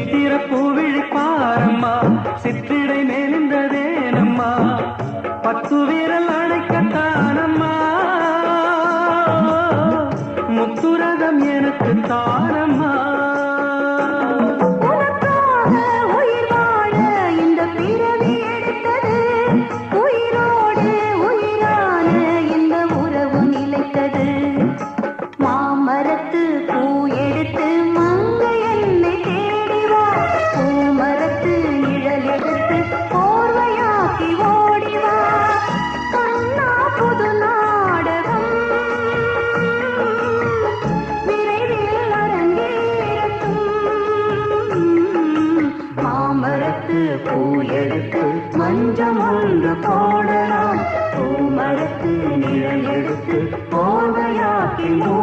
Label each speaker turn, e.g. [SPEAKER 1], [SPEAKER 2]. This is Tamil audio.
[SPEAKER 1] சித்திர பூவிழி பாரம்மா சிற்றிடை மேலிந்ததேனம்மா பத்து வீரல் அழைக்கத்தானம்மா முத்துரகம் எனக்கு
[SPEAKER 2] தாரம்மா மடத்து பூ எடுத்து மஞ்சம் ஒன்று போடலாம். பூ மடத்து நிழல் எடுத்து போவையாக்கி மூடலாம்